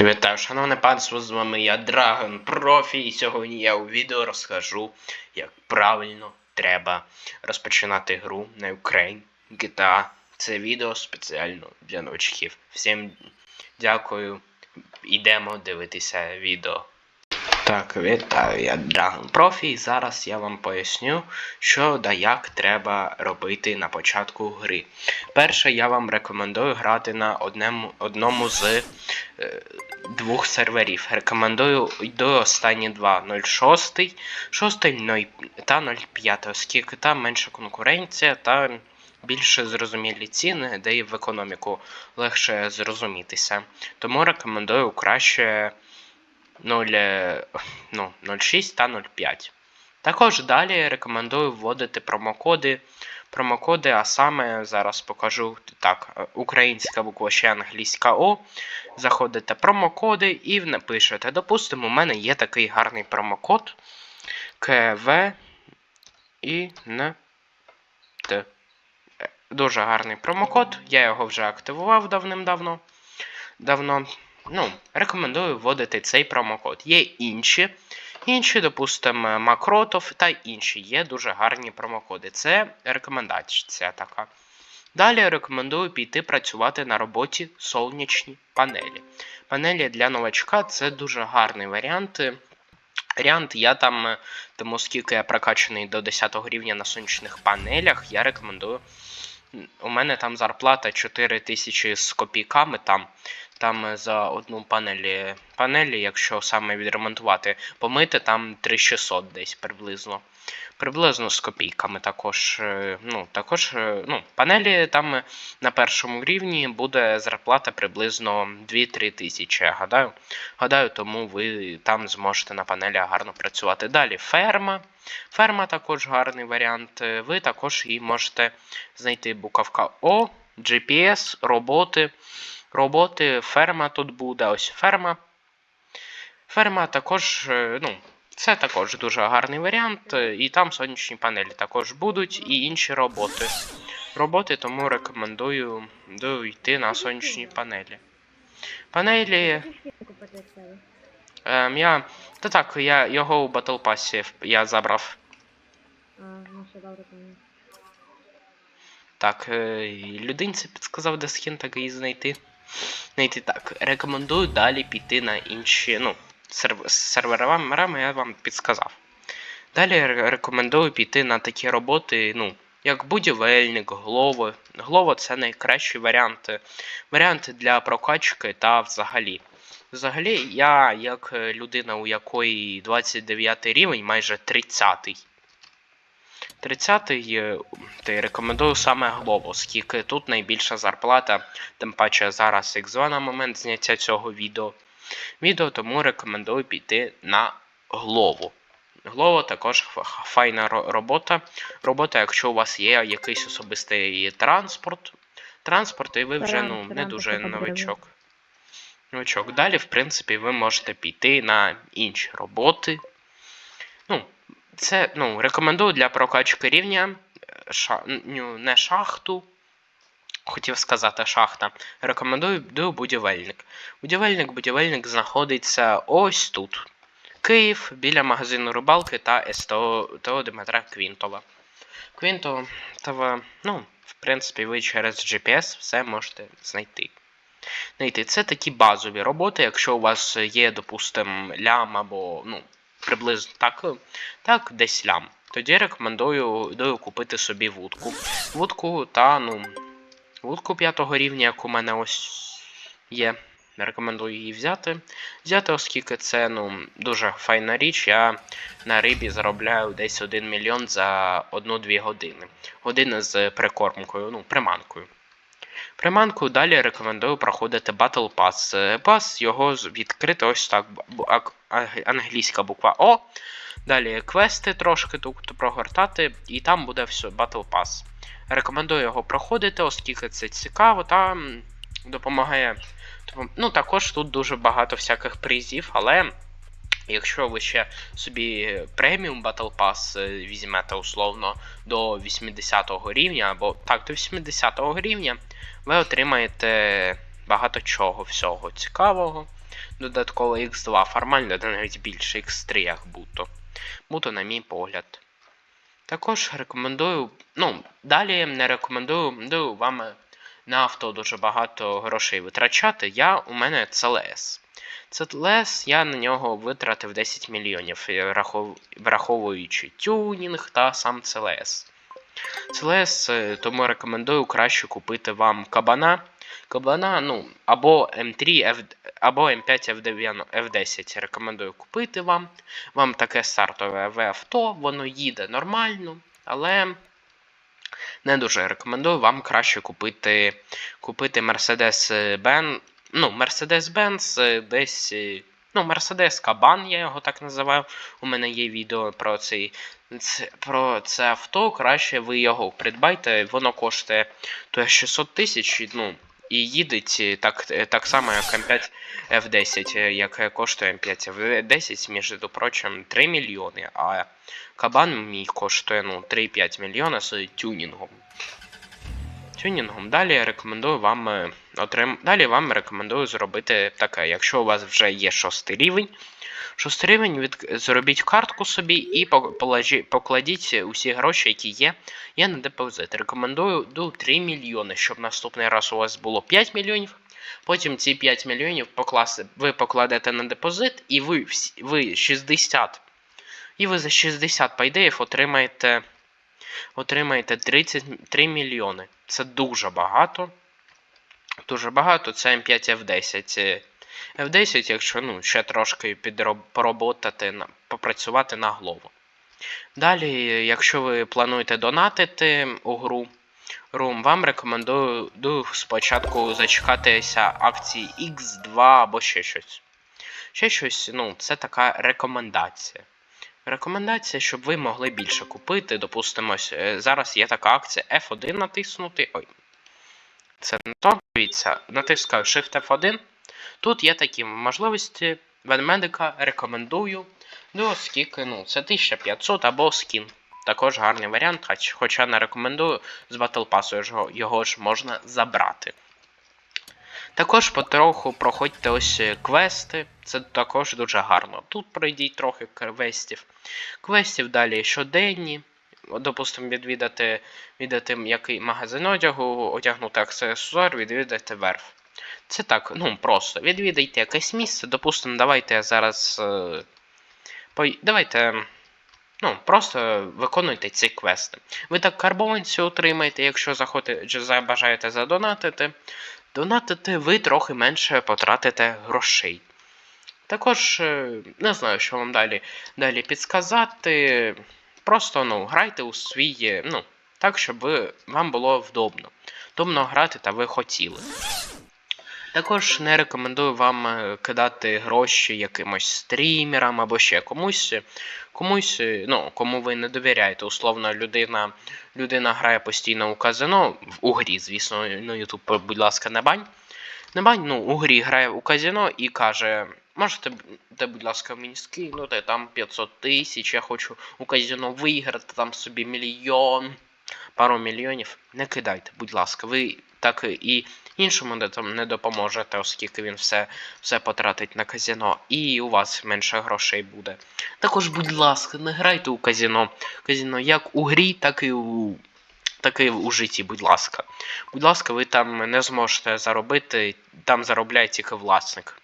Вітаю, шановне панство, з вами я Драгон Профі, і сьогодні я у відео розкажу, як правильно треба розпочинати гру на Ukraine GTA. Це відео спеціально для новичків. Всім дякую. Йдемо дивитися відео. Так, вітаю, я Dragon Profi, і зараз я вам поясню, що да як треба робити на початку гри. Перше, я вам рекомендую грати на одному, одному з е, двох серверів. Рекомендую йду останні два 06, 6 0 та 05, оскільки там менша конкуренція та більше зрозумілі ціни, де і в економіку легше зрозумітися. Тому рекомендую краще 0, е, ну, 06 та 05. Також далі рекомендую вводити промокоди. Промокоди, а саме зараз покажу так, е, українська буква ще англійська О. Заходите промокоди і напишете. Допустимо, у мене є такий гарний промокод КВ і Н. Е, Дуже гарний промокод. Я його вже активував давним-давно. Давно. Ну, рекомендую вводити цей промокод. Є інші. Інші, допустимо, Макротов та інші є дуже гарні промокоди. Це рекомендація така. Далі рекомендую піти працювати на роботі сонячні панелі. Панелі для новачка це дуже гарний варіант. Варіант, я там, тому скільки я прокачаний до 10 рівня на сонячних панелях, я рекомендую. У мене там зарплата 4 тисячі з копійками там. Там за одну панелі, панелі, якщо саме відремонтувати, помити там 3600 десь приблизно. Приблизно з копійками також. е, Ну, також, е, ну, панелі там на першому рівні буде зарплата приблизно 2-3 тисячі. Я гадаю. Гадаю, тому ви там зможете на панелях гарно працювати. Далі ферма. Ферма також гарний варіант. Е, Ви також її можете знайти буковка О, GPS, роботи. Роботи, ферма тут буде, ось ферма. Ферма також, е, ну, це також дуже гарний варіант. е, І там сонячні панелі також будуть, і інші роботи. Роботи, тому рекомендую йти на сонячні панелі. Панелі. Ем, я. Та так, я його у Battle Pass я забрав. Ну. Так, е, людинці підсказав, де так і знайти. Знайти так. Рекомендую далі піти на інші. Ну, серв- з серверами я вам підсказав. Далі рекомендую піти на такі роботи, ну, як будівельник, глово. Глово це найкращий варіант. Варіант для прокачки та взагалі. Взагалі, я, як е, людина, у якої 29 рівень, майже 30-й. 30-й е, ти рекомендую саме Глово, оскільки тут найбільша зарплата, тим паче зараз X2 на момент зняття цього відео. Відео тому рекомендую піти на Глову. Глово також файна робота. Робота, якщо у вас є якийсь особистий транспорт. Транспорт, і ви вже ну, не дуже новичок. Новичок. Далі, в принципі, ви можете піти на інші роботи. Це ну, рекомендую для прокачки рівня е, ша, не шахту. Хотів сказати шахта. Рекомендую будівельник. Будівельник, будівельник знаходиться ось тут. Київ біля магазину рибалки та СТО ТО Дмитра Квінтова. Квінтова, ну, в принципі, ви через GPS все можете знайти. Знайти. Це такі базові роботи, якщо у вас є, допустимо, лям або ну, приблизно так, так, десь лям. Тоді рекомендую купити собі вудку. Вудку та, ну, вудку п'ятого рівня, як у мене ось є. Рекомендую її взяти. Взяти, оскільки це ну, дуже файна річ. Я на рибі заробляю десь 1 мільйон за 1-2 години. Години з прикормкою, ну, приманкою. Приманку далі рекомендую проходити Battle Pass. Е, Пас його відкрити ось так. Англійська буква О. Далі квести трошки тут прогортати, і там буде все Battle Pass. Рекомендую його проходити, оскільки це цікаво та допомагає. Ну, також тут дуже багато всяких призів, але якщо ви ще собі преміум Battle Pass е, візьмете условно до 80 рівня, або так, до 80 рівня, ви отримаєте багато чого всього цікавого. додатково X2, формально де навіть більше X3 як будто. Будто, на мій погляд. Також рекомендую. Ну, далі не рекомендую вам на авто дуже багато грошей витрачати. Я у мене CLS. CLS я на нього витратив 10 мільйонів, враховуючи тюнінг та сам CLS. CLS, е, тому рекомендую краще купити вам кабана. Кабана, ну, або М3, F, або М5 F9, F10 рекомендую купити вам. Вам таке стартове В-авто, воно їде нормально, але не дуже рекомендую вам краще купити, купити Mercedes-Benz. Ну, Mercedes-Benz е, десь. е, Ну, Mercedes Кабан, я його так називаю. У мене є відео про цей. Це, про це авто. Краще ви його придбайте. Воно коштує то 600 тисяч. Ну, і їдеть е, так, так само, як М5 F10, е, як коштує М5 F10, між прочим, 3 мільйони, а кабан мій коштує ну, 3,5 мільйона з тюнінгом. Тюнінгом. Далі рекомендую вам е, отрим... Далі вам рекомендую зробити таке. Якщо у вас вже є шостий рівень, шостий рівень від... зробіть картку собі і по- положі... покладіть усі гроші, які є, є на депозит. Рекомендую до 3 мільйони, щоб наступний раз у вас було 5 мільйонів. Потім ці 5 мільйонів покласти, ви покладете на депозит, і ви, ви 60. І ви за 60 пайдеїв отримаєте, отримаєте 33 мільйони. Це дуже багато. Дуже багато. Це М5 F10. Е, F10, якщо ну, ще трошки підроб... попрацювати на голову. Далі, якщо ви плануєте донатити у гру, Рум, вам рекомендую спочатку зачекатися акції X2 або ще щось. Ще щось, ну, це така рекомендація. Рекомендація, щоб ви могли більше купити. Допустимо, е, зараз є така акція F1 натиснути. Ой. Це не то. Дивіться, натискаю Shift F1. Тут є такі можливості. Ведмедика рекомендую. Ну, оскільки, ну, це 1500 або скін. Також гарний варіант, хоч, хоча не рекомендую, з Battle Pass його, його ж можна забрати. Також потроху проходьте ось е, квести, це також дуже гарно. Тут пройдіть трохи квестів. Квестів далі щоденні. Допустимо, відвідати, відвідати який магазин одягу, одягнути аксесуар, відвідати верф. Це так, ну просто. Відвідайте якесь місце. Допустимо, давайте я зараз. Е. Давайте. Ну, просто виконуйте ці квести. Ви так карбованцю отримаєте, якщо захочете, чи забажаєте задонатити. Донатити ви трохи менше потратите грошей. Також е, не знаю, що вам далі, далі підсказати. Просто ну, грайте у свій, е, ну, так, щоб ви, вам було вдобно. Вдобно грати та ви хотіли. Також не рекомендую вам е, кидати гроші якимось стрімерам або ще комусь. Комусь, е, ну, кому ви не довіряєте. Условно, людина, людина грає постійно у казино, у грі, звісно, ну Ютуб, будь ласка, не бань. Не бань, ну, у грі грає у казино і каже: можете, де, будь ласка, мені скинути там 500 тисяч, я хочу у казино виграти там собі мільйон, пару мільйонів. Не кидайте, будь ласка, ви так і іншому не, допоможете, оскільки він все, все потратить на казино, і у вас менше грошей буде. Також, будь ласка, не грайте у казино. Казино як у грі, так і у. Так і у житті, будь ласка. Будь ласка, ви там не зможете заробити, там заробляє тільки власник.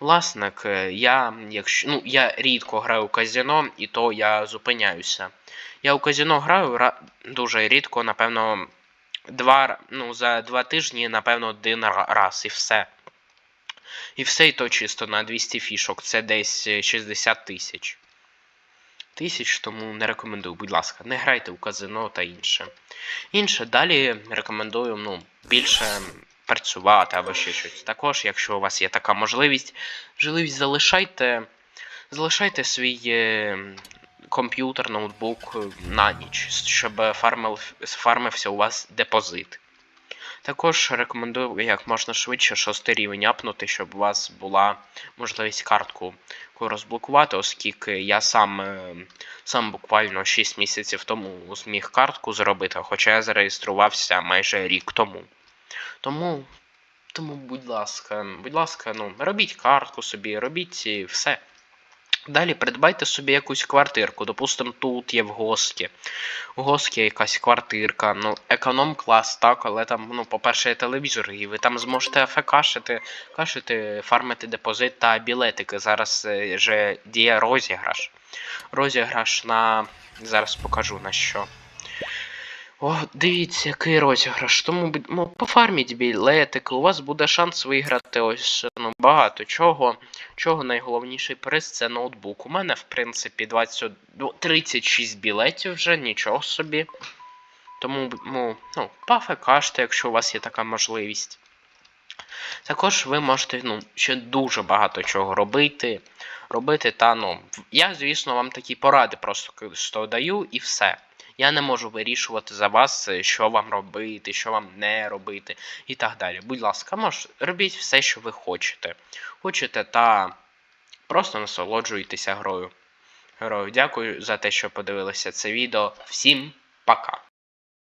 Власник, е, я, якщо, ну, я рідко граю у казино, і то я зупиняюся. Я у казино граю ра- дуже рідко, напевно, два, ну, за два тижні, напевно, один раз і все. І все і то чисто на 200 фішок, це десь е, 60 тисяч. Тисяч, тому не рекомендую, будь ласка, не грайте у казино та інше. Інше далі рекомендую ну, більше працювати або ще щось. Також, якщо у вас є така можливість, можливість залишайте, залишайте свій е, комп'ютер, ноутбук е, на ніч, щоб фармив, фармився у вас депозит. Також рекомендую як можна швидше шостий рівень апнути, щоб у вас була можливість картку розблокувати, оскільки я сам, е, сам буквально 6 місяців тому зміг картку зробити, хоча я зареєструвався майже рік тому. Тому Тому, будь ласка, будь ласка, ну, робіть картку собі, робіть все. Далі придбайте собі якусь квартирку. Допустимо, тут є в Госкі. Госкі є якась квартирка. Ну, економ-клас, так, але там, ну, по-перше, є телевізор, і ви там зможете АФКшити, кашити, фармити депозит та білетики. Зараз вже же діє розіграш. Розіграш на. Зараз покажу на що. О, дивіться, який розіграш. Тому ну, пофарміть білетики, у вас буде шанс виграти ось ну, багато чого. Чого найголовніший приз це ноутбук. У мене, в принципі, 20, ну, 36 білетів вже, нічого собі. Тому ну, ну, пофекаште, якщо у вас є така можливість. Також ви можете ну, ще дуже багато чого робити. Робити та ну. Я, звісно, вам такі поради просто даю і все. Я не можу вирішувати за вас, е, що вам робити, що вам не робити і так далі. Будь ласка, мож, робіть все, що ви хочете. Хочете та просто насолоджуйтеся грою. Грою. Дякую за те, що подивилися це відео. Всім пока!